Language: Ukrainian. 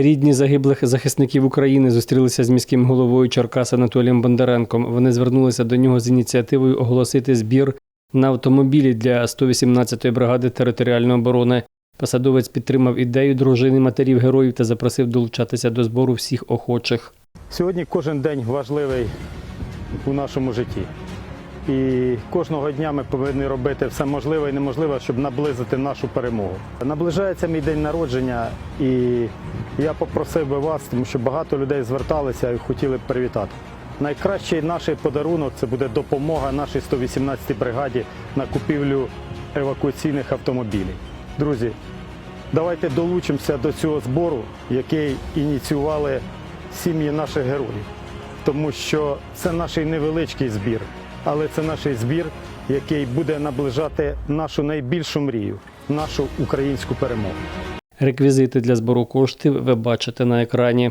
Рідні загиблих захисників України зустрілися з міським головою Черкас Анатолієм Бондаренком. Вони звернулися до нього з ініціативою оголосити збір на автомобілі для 118-ї бригади територіальної оборони. Посадовець підтримав ідею дружини матерів героїв та запросив долучатися до збору всіх охочих. Сьогодні кожен день важливий у нашому житті. І кожного дня ми повинні робити все можливе і неможливе, щоб наблизити нашу перемогу. Наближається мій день народження, і я попросив би вас, тому що багато людей зверталися і хотіли б привітати. Найкращий наш подарунок це буде допомога нашій 118-й бригаді на купівлю евакуаційних автомобілів. Друзі, давайте долучимося до цього збору, який ініціювали сім'ї наших героїв, тому що це наш невеличкий збір, але це наш збір, який буде наближати нашу найбільшу мрію, нашу українську перемогу. Реквізити для збору коштів ви бачите на екрані.